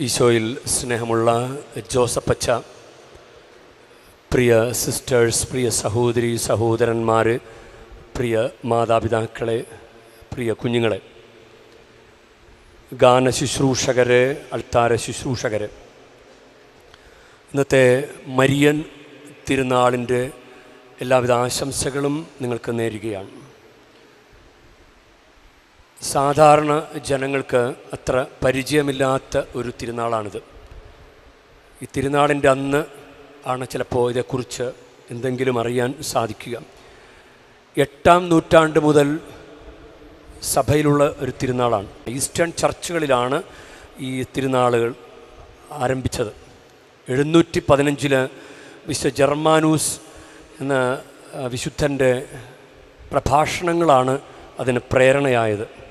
ഈശോയിൽ സ്നേഹമുള്ള ജോസപ്പച്ച പ്രിയ സിസ്റ്റേഴ്സ് പ്രിയ സഹോദരി സഹോദരന്മാർ പ്രിയ മാതാപിതാക്കളെ പ്രിയ കുഞ്ഞുങ്ങളെ ഗാന ശുശ്രൂഷകരെ അൾത്താര ശുശ്രൂഷകരെ. ഇന്നത്തെ മരിയൻ തിരുനാളിന്റെ എല്ലാവിധ ആശംസകളും നിങ്ങൾക്ക് നേരുകയാണ്. സാധാരണ ജനങ്ങൾക്ക് അത്ര പരിചയമില്ലാത്ത ഒരു തിരുനാളാണിത്. ഈ തിരുനാളിന്റെ അന്ന് ആണ് ചിലപ്പോൾ ഇതേക്കുറിച്ച് എന്തെങ്കിലും അറിയാൻ സാധിക്കുക. എട്ടാം നൂറ്റാണ്ട് മുതൽ സഭയിലുള്ള ഒരു തിരുനാളാണ്. ഈസ്റ്റേൺ ചർച്ചുകളിലാണ് ഈ തിരുനാളുകൾ ആരംഭിച്ചത്. എഴുന്നൂറ്റി പതിനഞ്ചിൽ വിശ്വ ജർമാനൂസ് എന്ന വിശുദ്ധന്റെ പ്രഭാഷണങ്ങളാണ് അതിന് പ്രേരണയായത്.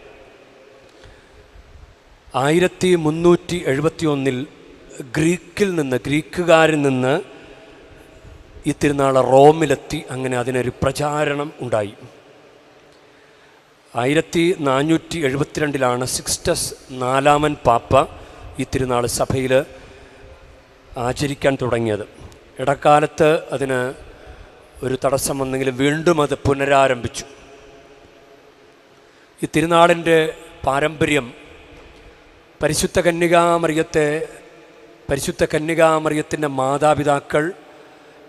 ആയിരത്തി മുന്നൂറ്റി എഴുപത്തി ഒന്നിൽ ഗ്രീക്കിൽ നിന്ന് ഗ്രീക്കുകാരിൽ നിന്ന് ഈ തിരുനാൾ റോമിലെത്തി. അങ്ങനെ അതിനൊരു പ്രചാരണം ഉണ്ടായി. ആയിരത്തി നാനൂറ്റി എഴുപത്തിരണ്ടിലാണ് സിക്സ്റ്റസ് നാലാമൻ പാപ്പ ഈ തിരുനാൾ സഭയിൽ ആചരിക്കാൻ തുടങ്ങിയത്. ഇടക്കാലത്ത് അതിന് ഒരു തടസ്സം വന്നെങ്കിലും വീണ്ടും അത് പുനരാരംഭിച്ചു. ഈ തിരുനാളിന്റെ പാരമ്പര്യം പരിശുദ്ധ കന്യകാമറിയത്തെ പരിശുദ്ധ കന്യകാമറിയത്തിന്റെ മാതാപിതാക്കൾ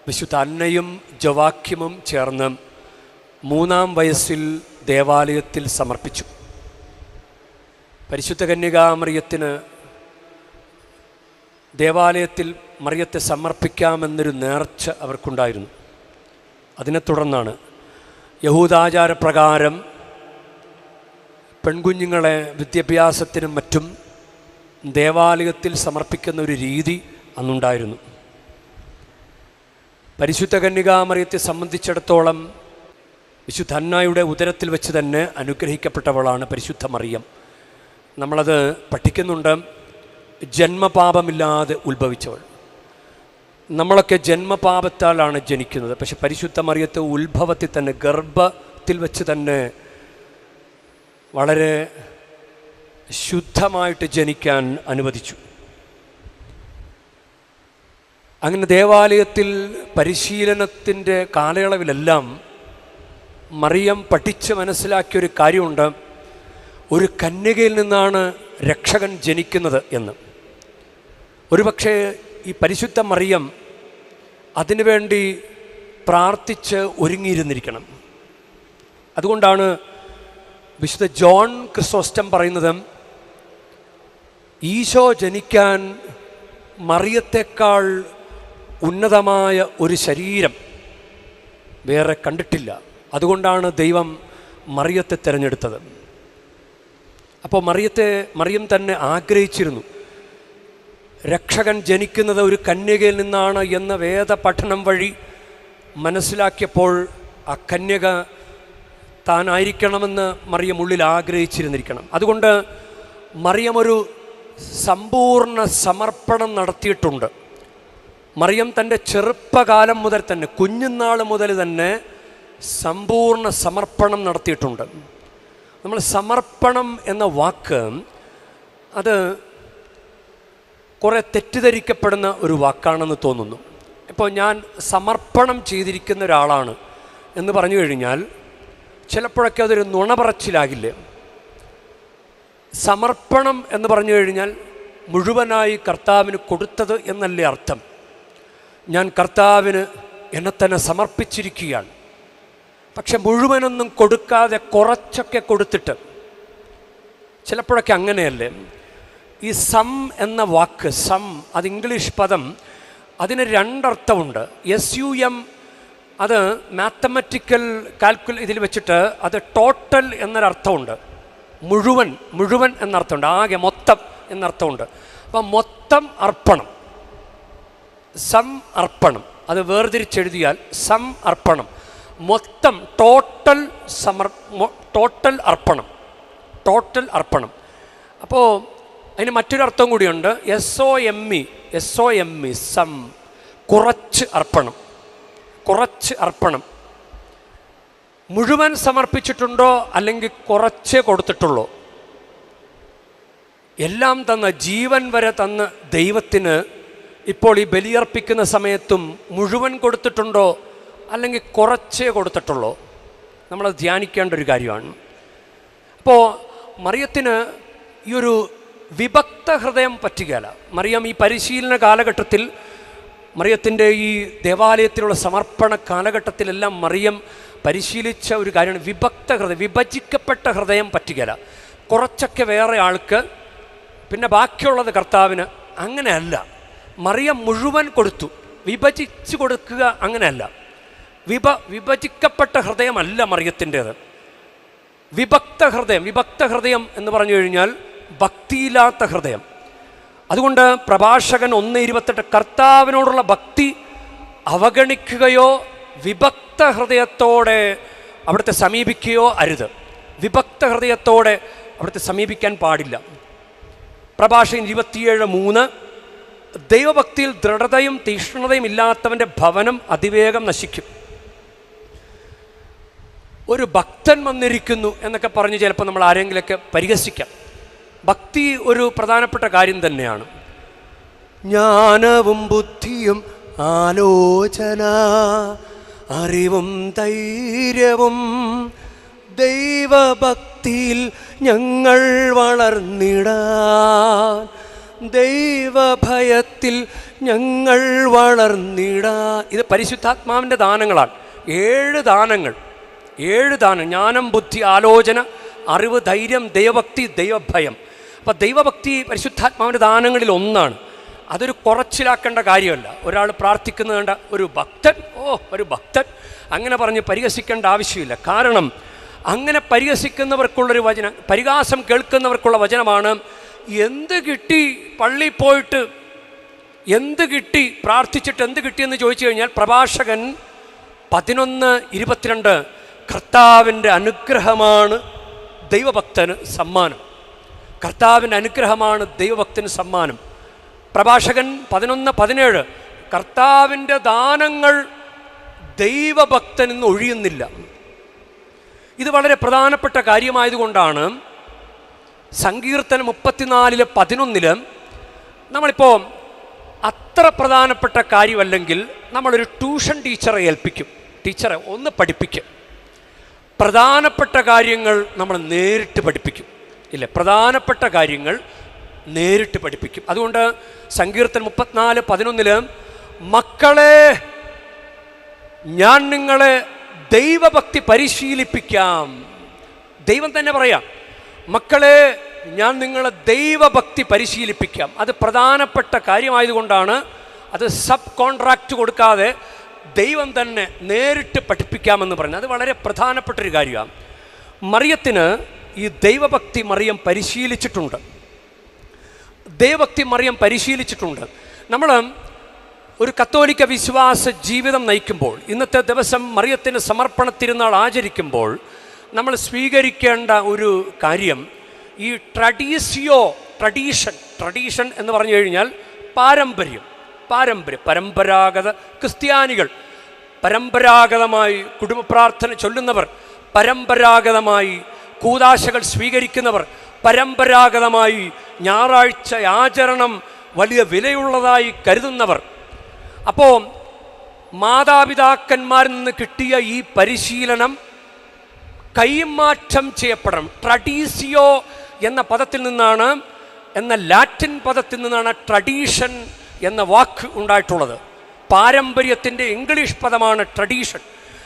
വിശുദ്ധ അന്നയും ജവാക്യമും ചേർന്ന് മൂന്നാം വയസ്സിൽ ദേവാലയത്തിൽ സമർപ്പിച്ചു. പരിശുദ്ധ കന്യകാമറിയത്തിന് ദേവാലയത്തിൽ മറിയത്തെ സമർപ്പിക്കാമെന്നൊരു നേർച്ച അവർക്കുണ്ടായിരുന്നു. അതിനെ തുടർന്നാണ് യഹൂദാചാരപ്രകാരം പെൺകുഞ്ഞുങ്ങളെ വിദ്യാഭ്യാസത്തിനും മറ്റും ദേവാലയത്തിൽ സമർപ്പിക്കുന്ന ഒരു രീതി അന്നുണ്ടായിരുന്നു. പരിശുദ്ധ കന്യകാമറിയത്തെ സംബന്ധിച്ചിടത്തോളം വിശുദ്ധ അന്നായുടെ ഉദരത്തിൽ വെച്ച് തന്നെ അനുഗ്രഹിക്കപ്പെട്ടവളാണ് പരിശുദ്ധ മറിയം. നമ്മളത് പഠിക്കുന്നുണ്ട്. ജന്മപാപമില്ലാതെ ഉത്ഭവിച്ചവൾ. നമ്മളൊക്കെ ജന്മപാപത്താലാണ് ജനിക്കുന്നത്. പക്ഷെ പരിശുദ്ധ മറിയത്തെ ഉത്ഭവത്തിൽ തന്നെ ഗർഭത്തിൽ വെച്ച് തന്നെ വളരെ ശുദ്ധമായിട്ട് ജനിക്കാൻ അനുവദിച്ചു. അങ്ങനെ ദേവാലയത്തിൽ പരിശീലനത്തിന്റെ കാലയളവിലെല്ലാം മറിയം പഠിച്ച് മനസ്സിലാക്കിയൊരു കാര്യമുണ്ട്. ഒരു കന്യകയിൽ നിന്നാണ് രക്ഷകൻ ജനിക്കുന്നത് എന്ന്. ഒരുപക്ഷെ ഈ പരിശുദ്ധ മറിയം അതിനുവേണ്ടി പ്രാർത്ഥിച്ച് ഒരുങ്ങിയിരുന്നിരിക്കണം. അതുകൊണ്ടാണ് വിശുദ്ധ ജോൺ ക്രിസോസ്റ്റം പറയുന്നത് ഈശോ ജനിക്കാൻ മറിയത്തേക്കാൾ ഉന്നതമായ ഒരു ശരീരം വേറെ കണ്ടിട്ടില്ല. അതുകൊണ്ടാണ് ദൈവം മറിയത്തെ തിരഞ്ഞെടുത്തത്. അപ്പോൾ മറിയത്തെ മറിയം തന്നെ ആഗ്രഹിച്ചിരുന്നു. രക്ഷകൻ ജനിക്കുന്നത് ഒരു കന്യകയിൽ നിന്നാണ് എന്ന വേദ പഠനം വഴി മനസ്സിലാക്കിയപ്പോൾ ആ കന്യക താനായിരിക്കണമെന്ന് മറിയം ഉള്ളിൽ ആഗ്രഹിച്ചിരുന്നിരിക്കണം. അതുകൊണ്ട് മറിയം ഒരു സമ്പൂർണ സമർപ്പണം നടത്തിയിട്ടുണ്ട്. മറിയം തന്റെ ചെറുപ്പകാലം മുതൽ തന്നെ കുഞ്ഞുനാൾ മുതൽ തന്നെ സമ്പൂർണ സമർപ്പണം നടത്തിയിട്ടുണ്ട്. നമ്മൾ സമർപ്പണം എന്ന വാക്ക് അത് കുറേ തെറ്റിദ്ധരിക്കപ്പെടുന്ന ഒരു വാക്കാണെന്ന് തോന്നുന്നു. ഇപ്പോൾ ഞാൻ സമർപ്പണം ചെയ്തിരിക്കുന്ന ഒരാളാണ് എന്ന് പറഞ്ഞു കഴിഞ്ഞാൽ ചിലപ്പോഴൊക്കെ അതൊരു നുണ പറച്ചിലാകില്ലേ സമർപ്പണം എന്ന് പറഞ്ഞു കഴിഞ്ഞാൽ മുഴുവനായി കർത്താവിന് കൊടുത്തത് എന്നല്ലേ അർത്ഥം. ഞാൻ കർത്താവിന് എന്നെ തന്നെ സമർപ്പിച്ചിരിക്കുകയാണ്. പക്ഷെ മുഴുവനൊന്നും കൊടുക്കാതെ കുറച്ചൊക്കെ കൊടുത്തിട്ട് ചിലപ്പോഴൊക്കെ അങ്ങനെയല്ലേ? ഈ സം എന്ന വാക്ക് സം അത് ഇംഗ്ലീഷ് പദം അതിന് രണ്ടർത്ഥമുണ്ട്. എസ് യു എം അത് മാത്തമാറ്റിക്കൽ കാൽക്കുൽ ഇതിൽ വെച്ചിട്ട് അത് ടോട്ടൽ എന്നൊരർത്ഥമുണ്ട്. മുഴുവൻ മുഴുവൻ എന്നർത്ഥമുണ്ട്. ആകെ മൊത്തം എന്നർത്ഥമുണ്ട്. അപ്പം മൊത്തം അർപ്പണം. സം അർപ്പണം. അത് വേർതിരിച്ചെഴുതിയാൽ സം അർപ്പണം. മൊത്തം ടോട്ടൽ സമർ ടോട്ടൽ അർപ്പണം. ടോട്ടൽ അർപ്പണം. അപ്പോൾ അതിന് മറ്റൊരർത്ഥം കൂടിയുണ്ട്. S O M E S O M E some. കുറച്ച് അർപ്പണം. കുറച്ച് അർപ്പണം. മുഴുവൻ സമർപ്പിച്ചിട്ടുണ്ടോ അല്ലെങ്കിൽ കുറച്ചേ കൊടുത്തിട്ടുള്ളൂ? എല്ലാം തന്ന ജീവൻ വരെ തന്ന ദൈവത്തിന് ഇപ്പോൾ ഈ ബലിയർപ്പിക്കുന്ന സമയത്തും മുഴുവൻ കൊടുത്തിട്ടുണ്ടോ അല്ലെങ്കിൽ കുറച്ചേ കൊടുത്തിട്ടുള്ളൂ? നമ്മൾ ധ്യാനിക്കേണ്ട ഒരു കാര്യമാണ്. അപ്പോൾ മറിയത്തിന് ഈ ഒരു വിഭക്ത ഹൃദയം പറ്റുകയല്ല. മറിയം ഈ പരിശീലന കാലഘട്ടത്തിൽ മറിയത്തിന്റെ ഈ ദേവാലയത്തിലുള്ള സമർപ്പണ കാലഘട്ടത്തിലെല്ലാം മറിയം പരിശീലിച്ച ഒരു കാര്യമാണ്. വിഭക്ത ഹൃദയം വിഭജിക്കപ്പെട്ട ഹൃദയം പറ്റുകയില്ല. കുറച്ചൊക്കെ വേറെ ആൾക്ക് പിന്നെ ബാക്കിയുള്ളത് കർത്താവിന് അങ്ങനെയല്ല. മറിയ മുഴുവൻ കൊടുത്തു. വിഭജിച്ച് കൊടുക്കുക അങ്ങനെയല്ല. വിഭ വിഭജിക്കപ്പെട്ട ഹൃദയമല്ല മറിയത്തിന്റേത്. വിഭക്ത ഹൃദയം വിഭക്ത ഹൃദയം എന്ന് പറഞ്ഞു കഴിഞ്ഞാൽ ഭക്തിയില്ലാത്ത ഹൃദയം. അതുകൊണ്ട് പ്രഭാഷകൻ ഒന്ന് ഇരുപത്തെട്ട് കർത്താവിനോടുള്ള ഭക്തി അവഗണിക്കുകയോ വിഭക്ത ഹൃദയത്തോടെ അവിടുത്തെ സമീപിക്കുകയോ അരുത്. വിഭക്ത ഹൃദയത്തോടെ അവിടുത്തെ സമീപിക്കാൻ പാടില്ല. പ്രഭാഷകൻ ഇരുപത്തിയേഴ് മൂന്ന്. ദൈവഭക്തിയിൽ ദൃഢതയും തീക്ഷ്ണതയും ഇല്ലാത്തവന്റെ ഭവനം അതിവേഗം നശിക്കും. ഒരു ഭക്തൻ വന്നിരിക്കുന്നു എന്നൊക്കെ പറഞ്ഞ് ചിലപ്പോൾ നമ്മൾ ആരെങ്കിലുമൊക്കെ പരിഹസിക്കാം. ഭക്തി ഒരു പ്രധാനപ്പെട്ട കാര്യം തന്നെയാണ്. ജ്ഞാനവും ബുദ്ധിയും ആലോചന. അറിവും ധൈര്യവും ദൈവഭക്തിയിൽ ഞങ്ങൾ വളർന്നിടാൻ. ദൈവഭയത്തിൽ ഞങ്ങൾ വളർന്നിടാൻ. ഇത് പരിശുദ്ധാത്മാവിന്റെ ദാനങ്ങളാണ്. ഏഴ് ദാനങ്ങൾ ഏഴ് ദാനം ജ്ഞാനം ബുദ്ധി ആലോചന അറിവ് ധൈര്യം ദൈവഭക്തി ദൈവഭയം. അപ്പം ദൈവഭക്തി പരിശുദ്ധാത്മാവിന്റെ ദാനങ്ങളിൽ ഒന്നാണ്. അതൊരു കുറച്ചിലാക്കേണ്ട കാര്യമല്ല. ഒരാൾ പ്രാർത്ഥിക്കുന്നത് കണ്ട ഒരു ഭക്തൻ ഓ ഒരു ഭക്തൻ അങ്ങനെ പറഞ്ഞ് പരിഹസിക്കേണ്ട ആവശ്യമില്ല. കാരണം അങ്ങനെ പരിഹസിക്കുന്നവർക്കുള്ളൊരു വചന പരിഹാസം കേൾക്കുന്നവർക്കുള്ള വചനമാണ് എന്ത് കിട്ടി പള്ളിയിൽ പോയിട്ട് എന്ത് കിട്ടി പ്രാർത്ഥിച്ചിട്ട് എന്ത് കിട്ടിയെന്ന് ചോദിച്ചു കഴിഞ്ഞാൽ പ്രഭാഷകൻ പതിനൊന്ന് ഇരുപത്തിരണ്ട് കർത്താവിന്റെ അനുഗ്രഹമാണ് ദൈവഭക്തന് സമ്മാനം. കർത്താവിന്റെ അനുഗ്രഹമാണ് ദൈവഭക്തന് സമ്മാനം. പ്രഭാഷകൻ പതിനൊന്ന് പതിനേഴ് കർത്താവിന്റെ ദാനങ്ങൾ ദൈവഭക്തൻ ഒഴിയുന്നില്ല. ഇത് വളരെ പ്രധാനപ്പെട്ട കാര്യമായതുകൊണ്ടാണ് സങ്കീർത്തനം മുപ്പത്തിനാലിൽ പതിനൊന്നിൽ നമ്മളിപ്പോൾ അത്ര പ്രധാനപ്പെട്ട കാര്യമല്ലെങ്കിൽ നമ്മളൊരു ട്യൂഷൻ ടീച്ചറെ ഏൽപ്പിക്കും. ടീച്ചറെ ഒന്ന് പഠിപ്പിക്കും. പ്രധാനപ്പെട്ട കാര്യങ്ങൾ നമ്മൾ നേരിട്ട് പഠിപ്പിക്കും. ഇല്ല? പ്രധാനപ്പെട്ട കാര്യങ്ങൾ നേരിട്ട് പഠിപ്പിക്കും. അതുകൊണ്ട് സങ്കീർത്തൻ മുപ്പത്തിനാല് പതിനൊന്നിൽ മക്കളെ ഞാൻ നിങ്ങളെ ദൈവഭക്തി പരിശീലിപ്പിക്കാം. ദൈവം തന്നെ പറയാം മക്കളെ ഞാൻ നിങ്ങളെ ദൈവഭക്തി പരിശീലിപ്പിക്കാം. അത് പ്രധാനപ്പെട്ട കാര്യമായതുകൊണ്ടാണ് അത് സബ് കോൺട്രാക്റ്റ് കൊടുക്കാതെ ദൈവം തന്നെ നേരിട്ട് പഠിപ്പിക്കാമെന്ന് പറഞ്ഞു അത് വളരെ പ്രധാനപ്പെട്ടൊരു കാര്യമാണ്. മറിയത്തിന് ഈ ദൈവഭക്തി മറിയം പരിശീലിച്ചിട്ടുണ്ട്. ദൈവഭക്തി മറിയം പരിശീലിച്ചിട്ടുണ്ട്. നമ്മൾ ഒരു കത്തോലിക്ക വിശ്വാസ ജീവിതം നയിക്കുമ്പോൾ ഇന്നത്തെ ദിവസം മറിയത്തിന് സമർപ്പണ തിരുനാൾ ആചരിക്കുമ്പോൾ നമ്മൾ സ്വീകരിക്കേണ്ട ഒരു കാര്യം ഈ ട്രഡീസിയോ ട്രഡീഷൻ ട്രഡീഷൻ എന്ന് പറഞ്ഞു കഴിഞ്ഞാൽ പാരമ്പര്യം പാരമ്പര്യം പരമ്പരാഗത ക്രിസ്ത്യാനികൾ പരമ്പരാഗതമായി കുടുംബ പ്രാർത്ഥന ചൊല്ലുന്നവർ പരമ്പരാഗതമായി കൂതാശകൾ സ്വീകരിക്കുന്നവർ പരമ്പരാഗതമായി ഞായറാഴ്ച ആചരണം വലിയ വിലയുള്ളതായി കരുതുന്നവർ. അപ്പോൾ മാതാപിതാക്കന്മാരിൽ നിന്ന് കിട്ടിയ ഈ പരിശീലനം കൈമാറ്റം ചെയ്യപ്പെടണം. ട്രഡീസിയോ എന്ന പദത്തിൽ നിന്നാണ് എന്ന ലാറ്റിൻ പദത്തിൽ നിന്നാണ് ട്രഡീഷൻ എന്ന വാക്ക് ഉണ്ടായിട്ടുള്ളത്. പാരമ്പര്യത്തിന്റെ ഇംഗ്ലീഷ് പദമാണ് ട്രഡീഷൻ.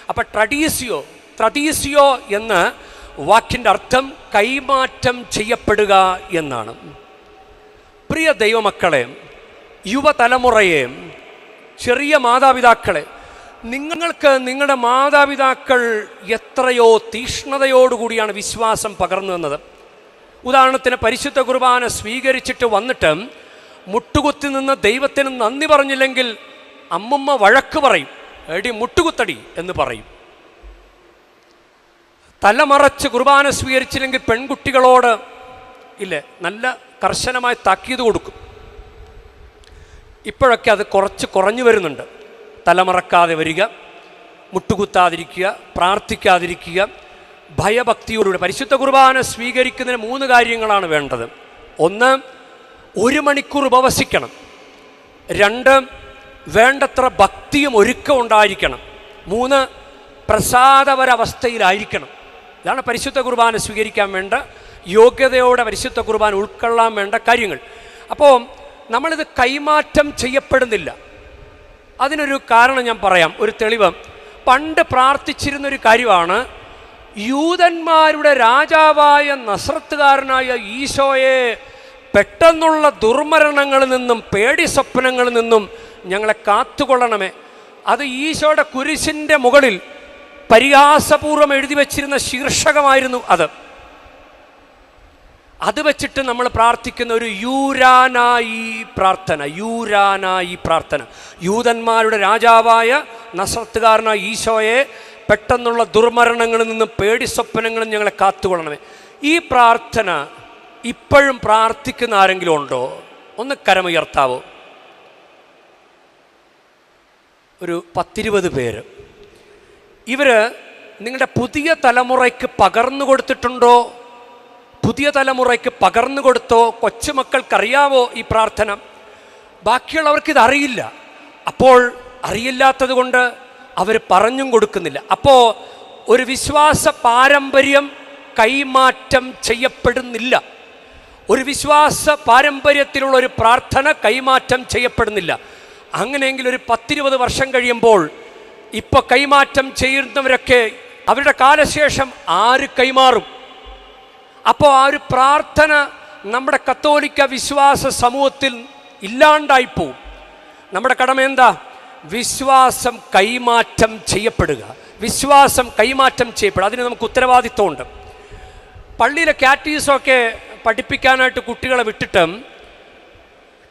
അപ്പം ട്രഡീസിയോ ട്രഡീസിയോ എന്ന വാക്കിന്റെ അർത്ഥം കൈമാറ്റം ചെയ്യപ്പെടുക എന്നാണ്. പ്രിയ ദൈവമക്കളെ യുവതലമുറയെ ചെറിയ മാതാപിതാക്കളെ നിങ്ങൾക്ക് നിങ്ങളുടെ മാതാപിതാക്കൾ എത്രയോ തീഷ്ണതയോടുകൂടിയാണ് വിശ്വാസം പകർന്നു തന്നത്. ഉദാഹരണത്തിന് പരിശുദ്ധ കുർബാന സ്വീകരിച്ചിട്ട് വന്നിട്ട് മുട്ടുകുത്തി നിന്ന് ദൈവത്തിന് നന്ദി പറഞ്ഞില്ലെങ്കിൽ അമ്മമ്മ വഴക്ക് പറയും. എടി മുട്ടുകുത്തടി എന്ന് പറയും. തലമറച്ച് കുർബാന സ്വീകരിച്ചില്ലെങ്കിൽ പെൺകുട്ടികളോട് ഇല്ലേ നല്ല കർശനമായി താക്കീത് കൊടുക്കും. ഇപ്പോഴൊക്കെ അത് കുറച്ച് കുറഞ്ഞു വരുന്നുണ്ട്. തലമറക്കാതെ വരിക മുട്ടുകുത്താതിരിക്കുക പ്രാർത്ഥിക്കാതിരിക്കുക ഭയഭക്തിയോടുകൂടി പരിശുദ്ധ കുർബാന സ്വീകരിക്കുന്നതിന് മൂന്ന് കാര്യങ്ങളാണ് വേണ്ടത്. ഒന്ന് ഒരു മണിക്കൂർ ഉപവസിക്കണം. രണ്ട് വേണ്ടത്ര ഭക്തിയും ഒരുക്കം ഉണ്ടായിരിക്കണം. മൂന്ന് പ്രസാദപരവസ്ഥയിലായിരിക്കണം. ഇതാണ് പരിശുദ്ധ കുർബാന സ്വീകരിക്കാൻ വേണ്ട യോഗ്യതയോടെ പരിശുദ്ധ കുർബാന ഉൾക്കൊള്ളാൻ വേണ്ട കാര്യങ്ങൾ. അപ്പോൾ നമ്മളിത് കൈമാറ്റം ചെയ്യപ്പെടുന്നില്ല. അതിനൊരു കാരണം ഞാൻ പറയാം ഒരു തെളിവ്. പണ്ട് പ്രാർത്ഥിച്ചിരുന്നൊരു കാര്യമാണ് യൂതന്മാരുടെ രാജാവായ നസ്രത്തുകാരനായ ഈശോയെ പെട്ടെന്നുള്ള ദുർമരണങ്ങളിൽ നിന്നും പേടി സ്വപ്നങ്ങളിൽ നിന്നും ഞങ്ങളെ കാത്തുകൊള്ളണമേ. അത് ഈശോയുടെ കുരിശിന്റെ മുകളിൽ പരിഹാസപൂർവം എഴുതി വച്ചിരുന്ന ശീർഷകമായിരുന്നു അത്. അത് വെച്ചിട്ട് നമ്മൾ പ്രാർത്ഥിക്കുന്ന ഒരു യൂരാനായി പ്രാർത്ഥന യൂരാനായി പ്രാർത്ഥന. യൂതന്മാരുടെ രാജാവായ നസത്തുകാരനായ ഈശോയെ പെട്ടെന്നുള്ള ദുർമരണങ്ങളിൽ നിന്നും പേടി സ്വപ്നങ്ങളും ഞങ്ങളെ കാത്തുകൊള്ളണമേ. ഈ പ്രാർത്ഥന ഇപ്പോഴും പ്രാർത്ഥിക്കുന്ന ആരെങ്കിലും ഉണ്ടോ? ഒന്ന് കരമുയർത്താവോ? ഒരു പത്തിരുപത് പേര്. ഇവർ നിങ്ങളുടെ പുതിയ തലമുറയ്ക്ക് പകർന്നു കൊടുത്തിട്ടുണ്ടോ? പുതിയ തലമുറയ്ക്ക് പകർന്നു കൊടുത്തോ? കൊച്ചുമക്കൾക്കറിയാവോ ഈ പ്രാർത്ഥന? ബാക്കിയുള്ളവർക്ക് ഇത് അറിയില്ല അപ്പോൾ അറിയില്ലാത്തത് കൊണ്ട് അവർ പറഞ്ഞും കൊടുക്കുന്നില്ല. അപ്പോൾ ഒരു വിശ്വാസ പാരമ്പര്യം കൈമാറ്റം ചെയ്യപ്പെടുന്നില്ല. ഒരു വിശ്വാസ പാരമ്പര്യത്തിലുള്ള ഒരു പ്രാർത്ഥന കൈമാറ്റം ചെയ്യപ്പെടുന്നില്ല. അങ്ങനെയെങ്കിൽ ഒരു പത്തിരുപത് വർഷം കഴിയുമ്പോൾ ഇപ്പോൾ കൈമാറ്റം ചെയ്യുന്നവരൊക്കെ അവരുടെ കാലശേഷം ആര് കൈമാറും? അപ്പോൾ ആ ഒരു പ്രാർത്ഥന നമ്മുടെ കത്തോലിക്ക വിശ്വാസ സമൂഹത്തിൽ ഇല്ലാണ്ടായിപ്പോവും. നമ്മുടെ കടമ എന്താ? വിശ്വാസം കൈമാറ്റം ചെയ്യപ്പെടുക. വിശ്വാസം കൈമാറ്റം ചെയ്യപ്പെടുക. അതിന് നമുക്ക് ഉത്തരവാദിത്വമുണ്ട്. പള്ളിയിലെ കാറ്റീസൊക്കെ പഠിപ്പിക്കാനായിട്ട് കുട്ടികളെ വിട്ടിട്ട്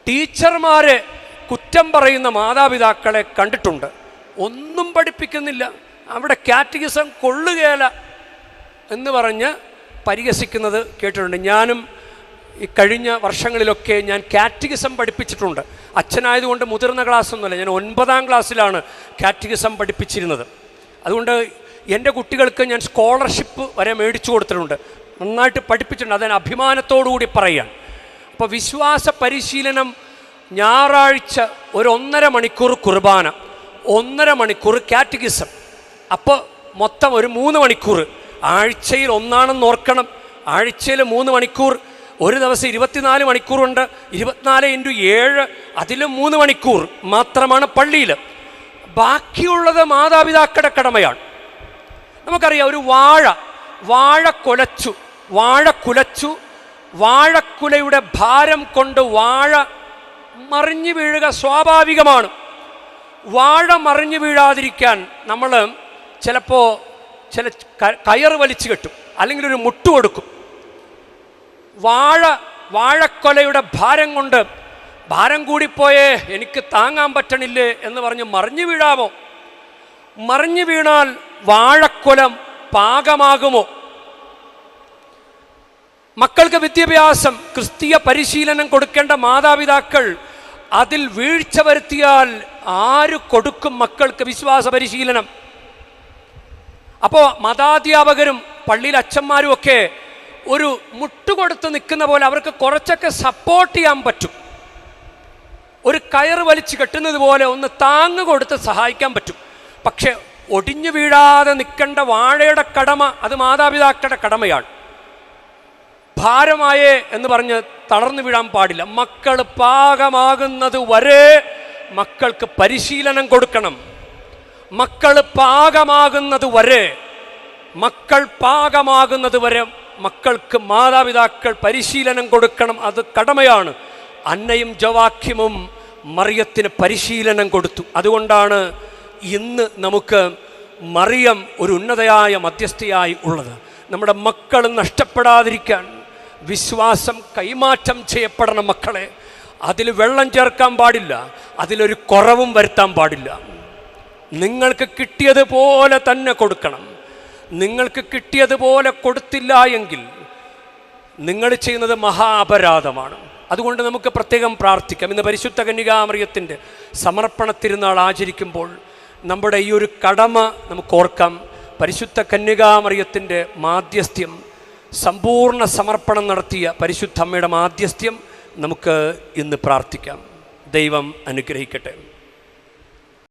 ടീച്ചർമാരെ കുറ്റം പറയുന്ന മാതാപിതാക്കളെ കണ്ടിട്ടുണ്ട്. ഒന്നും പഠിപ്പിക്കുന്നില്ല. അവിടെ കാറ്റഗിസം കൊള്ളുകയല്ല എന്ന് പറഞ്ഞ് പരിഹസിക്കുന്നത് കേട്ടിട്ടുണ്ട്. ഞാനും ഈ കഴിഞ്ഞ വർഷങ്ങളിലൊക്കെ ഞാൻ കാറ്റഗിസം പഠിപ്പിച്ചിട്ടുണ്ട്. അച്ഛനായതുകൊണ്ട് മുതിർന്ന ക്ലാസ്സൊന്നുമല്ല. ഞാൻ ഒൻപതാം ക്ലാസ്സിലാണ് കാറ്റഗിസം പഠിപ്പിച്ചിരുന്നത്. അതുകൊണ്ട് എന്റെ കുട്ടികൾക്ക് ഞാൻ സ്കോളർഷിപ്പ് വരെ മേടിച്ചു കൊടുത്തിട്ടുണ്ട്. നന്നായിട്ട് പഠിപ്പിച്ചിട്ടുണ്ട്. അതിന് അഭിമാനത്തോടു കൂടി പറയാം അപ്പോൾ വിശ്വാസ പരിശീലനം ഞായറാഴ്ച ഒരു ഒന്നര മണിക്കൂർ കുർബാന. ഒന്നര മണിക്കൂർ കാറ്റഗിസം. അപ്പോൾ മൊത്തം ഒരു മൂന്ന് മണിക്കൂർ. ആഴ്ചയിൽ ഒന്നാണെന്ന് ഓർക്കണം. ആഴ്ചയിൽ മൂന്ന് മണിക്കൂർ. ഒരു ദിവസം ഇരുപത്തിനാല് മണിക്കൂറുണ്ട്. ഇരുപത്തിനാല് ഇന്റു ഏഴ് അതിലും മൂന്ന് മണിക്കൂർ മാത്രമാണ് പള്ളിയിൽ ബാക്കിയുള്ളത് മാതാപിതാക്കളുടെ കടമയാണ്. നമുക്കറിയാം ഒരു വാഴ വാഴ കുലച്ചു വാഴ കുലച്ചു. വാഴക്കുലയുടെ ഭാരം കൊണ്ട് വാഴ മറിഞ്ഞു വീഴുക സ്വാഭാവികമാണ്. വാഴ മറിഞ്ഞു വീഴാതിരിക്കാൻ നമ്മൾ ചിലപ്പോൾ ചില കയർ വലിച്ചു കെട്ടും. അല്ലെങ്കിൽ ഒരു മുട്ട് കൊടുക്കും. വാഴ വാഴക്കൊലയുടെ ഭാരം കൊണ്ട് ഭാരം കൂടിപ്പോയേ എനിക്ക് താങ്ങാൻ പറ്റണില്ലേ എന്ന് പറഞ്ഞ് മറിഞ്ഞു വീഴാമോ? മറിഞ്ഞു വീണാൽ വാഴക്കൊലം പാകമാകുമോ? മക്കൾക്ക് വിദ്യാഭ്യാസം ക്രിസ്തീയ പരിശീലനം കൊടുക്കേണ്ട മാതാപിതാക്കൾ അതിൽ വീഴ്ച വരുത്തിയാൽ ആര് കൊടുക്കും മക്കൾക്ക് വിശ്വാസ പരിശീലനം അപ്പോൾ മതാധ്യാപകരും പള്ളിയിൽ അച്ഛന്മാരും ഒക്കെ ഒരു മുട്ടുകൊടുത്ത് നിൽക്കുന്ന പോലെ അവർക്ക് കുറച്ചൊക്കെ സപ്പോർട്ട് ചെയ്യാൻ പറ്റും. ഒരു കയർ വലിച്ചു കെട്ടുന്നത് പോലെ ഒന്ന് താങ്ങ് കൊടുത്ത് സഹായിക്കാൻ പറ്റും. പക്ഷെ ഒടിഞ്ഞു വീഴാതെ നിൽക്കേണ്ട വാഴയുടെ കടമ അത് മാതാപിതാക്കളുടെ കടമയാണ്. ഭാരമായേ എന്ന് പറഞ്ഞ് തളർന്നു വീഴാൻ പാടില്ല. മക്കൾ പാകമാകുന്നത് വരെ മക്കൾക്ക് പരിശീലനം കൊടുക്കണം. മക്കൾ പാകമാകുന്നത് വരെ മക്കൾ പാകമാകുന്നത് വരെ മക്കൾക്ക് മാതാപിതാക്കൾ പരിശീലനം കൊടുക്കണം. അത് കടമയാണ്. അന്നയും ജവാക്യമും മറിയത്തിന് പരിശീലനം കൊടുത്തു. അതുകൊണ്ടാണ് ഇന്ന് നമുക്ക് മറിയം ഒരു ഉന്നതയായ മധ്യസ്ഥയായി ഉള്ളത്. നമ്മുടെ മക്കൾ നഷ്ടപ്പെടാതിരിക്കാൻ വിശ്വാസം കൈമാറ്റം ചെയ്യപ്പെടണം മക്കളെ. അതിൽ വെള്ളം ചേർക്കാൻ പാടില്ല. അതിലൊരു കുറവും വരുത്താൻ പാടില്ല. നിങ്ങൾക്ക് കിട്ടിയതുപോലെ തന്നെ കൊടുക്കണം. നിങ്ങൾക്ക് കിട്ടിയതുപോലെ കൊടുത്തില്ല എങ്കിൽ നിങ്ങൾ ചെയ്യുന്നത് മഹാ അപരാധമാണ് അതുകൊണ്ട് നമുക്ക് പ്രത്യേകം പ്രാർത്ഥിക്കാം. ഇന്ന് പരിശുദ്ധ കന്യകാമറിയത്തിന്റെ സമർപ്പണ തിരുനാൾ ആചരിക്കുമ്പോൾ നമ്മുടെ ഈ ഒരു കടമ നമുക്ക് ഓർക്കാം. പരിശുദ്ധ കന്യകാമറിയത്തിന്റെ മാധ്യസ്ഥ്യം സമ്പൂർണ സമർപ്പണം നടത്തിയ പരിശുദ്ധമ്മയുടെ മാധ്യസ്ഥ്യം നമുക്ക് ഇന്ന് പ്രാർത്ഥിക്കാം. ദൈവം അനുഗ്രഹിക്കട്ടെ.